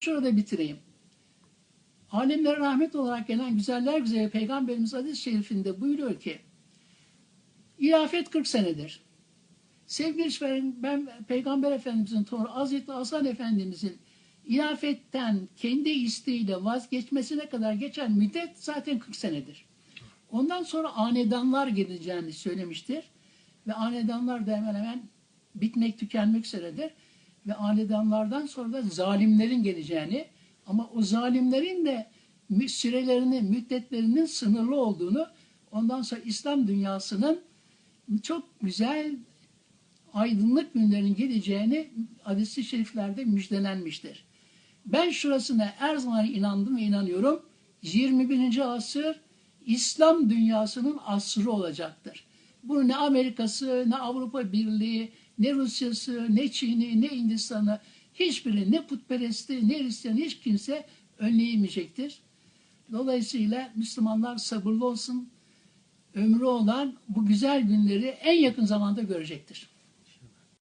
şurada bitireyim. Alemlere rahmet olarak gelen güzeller güzeli Peygamberimiz hadis-i şerifinde buyuruyor ki İlafet 40 senedir. Sevgili işveren, ben Peygamber Efendimizin torunu Hazreti Hasan Efendimizin ilafetten kendi isteğiyle vazgeçmesine kadar geçen müddet zaten 40 senedir. Ondan sonra anedanlar geleceğini söylemiştir. Ve anedanlar da hemen hemen bitmek tükenmek üzeredir. Ve anedanlardan sonra da zalimlerin geleceğini ama o zalimlerin de sürelerinin, müddetlerinin sınırlı olduğunu ondan sonra İslam dünyasının çok güzel aydınlık günlerin geleceğini hadis-i şeriflerde müjdelenmiştir. Ben şurasına her zaman inandım ve inanıyorum. 21. asır İslam dünyasının asrı olacaktır. Bunu ne Amerika'sı, ne Avrupa Birliği, ne Rusya'sı, ne Çin'i, ne Hindistan'ı, hiçbiri, ne putperesti, ne Hristiyan hiç kimse önleyemeyecektir. Dolayısıyla Müslümanlar sabırlı olsun, ömrü olan bu güzel günleri en yakın zamanda görecektir.